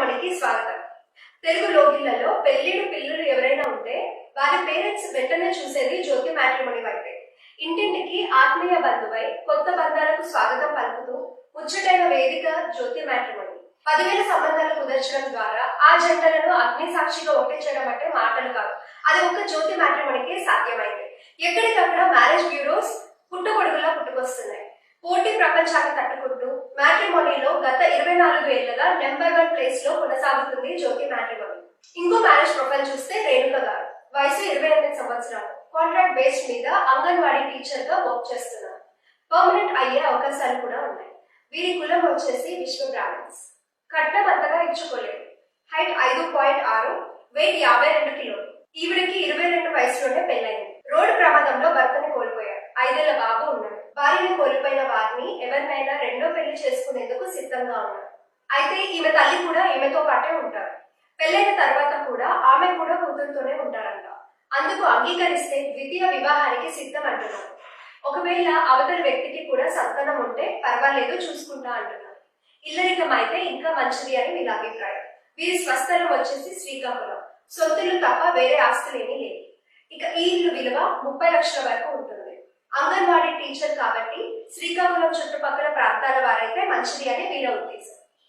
కార్యక్రమానికి స్వాగతం. తెలుగు లోగిళ్ళలో పెళ్ళిడు పిల్లలు ఎవరైనా ఉంటే వారి పేరెంట్స్ వెంటనే చూసేది జ్యోతి మ్యాట్రిమోనీ వైపే. ఇంటింటికి ఆత్మీయ బంధువై కొత్త బంధాలకు స్వాగతం పలుకుతూ ముచ్చటైన వేదిక జ్యోతి మ్యాట్రిమోనీ. పదివేల సంబంధాలు కుదర్చడం ద్వారా ఆ జంటలను అగ్ని సాక్షిగా ఒప్పించడం అంటే మాటలు కాదు. అది ఒక జ్యోతి మ్యాట్రిమోనీకే సాధ్యమైంది. ఎక్కడికక్కడ మ్యారేజ్ బ్యూరోస్ పుట్టుకొడుకులా పుట్టుకొస్తున్నాయి. పోటీ ప్రపంచాన్ని తట్టుకుంటూ మ్యాట్రిమోనీలో గత ఇరవై నాలుగు ఏళ్ళుగా నెంబర్ కొనసాగుతుంది జ్యోతి మ్యాట్రిమోనీ ఇంకో మ్యారేజ్ ప్రొఫైల్ చూస్తే రేణుక గారు. వయసు ఇరవై ఎనిమిది సంవత్సరాలు. కాంట్రాక్ట్ బేస్డ్ మీద అంగన్వాడీ టీచర్గా వర్క్ చేస్తున్నారు. పర్మనెంట్ అయ్యే అవకాశాలు కూడా ఉన్నాయి. వీరి కులం వచ్చేసి విశ్వ బ్రాహ్మణ్స్. కట్నం అంతగా ఇచ్చుకోలేదు. హైట్ ఐదు పాయింట్ ఆరు వెయిట్ యాభై రెండు కిలోలు ఈవిడికి ఇరవై రెండు వయసులోనే పెళ్ళైంది రోడ్డు ప్రమాదంలో భర్తని కోల్పోయారు. ఐదేళ్ళ బాబు ఉన్నాడు. భార్యను కోల్పోయిన వారిని ఎవరినైనా రెండో పెళ్ళి చేసుకునేందుకు సిద్ధంగా ఉన్నారు. అయితే ఈమె తల్లి కూడా ఈమెతో పాటే ఉంటారు. పెళ్ళైన తర్వాత కూడా ఆమె కూడా కూతురుతోనే ఉంటారంట. అందుకు అంగీకరిస్తే ద్వితీయ వివాహానికి సిద్ధం అంటున్నారు ఒకవేళ అవతల వ్యక్తికి కూడా సంతానం ఉంటే పర్వాలేదు చూసుకుంటా అంటున్నారు. ఇల్లరికం అయితే ఇంకా మంచిది అని వీళ్ళ అభిప్రాయం. వీరి స్వస్థలం వచ్చేసి శ్రీకాకుళం. సొత్తులు తప్ప వేరే ఆస్తులు ఏమీ లేవు. ఇక ఈ ఇల్లు విలువ ముప్పై లక్షల వరకు ఉంటుంది. అంగన్వాడీ టీచర్ కాబట్టి శ్రీకాకుళం చుట్టుపక్కల ప్రాంతాల వారైతే మంచిది అని వీళ్ళ ఉద్దేశం.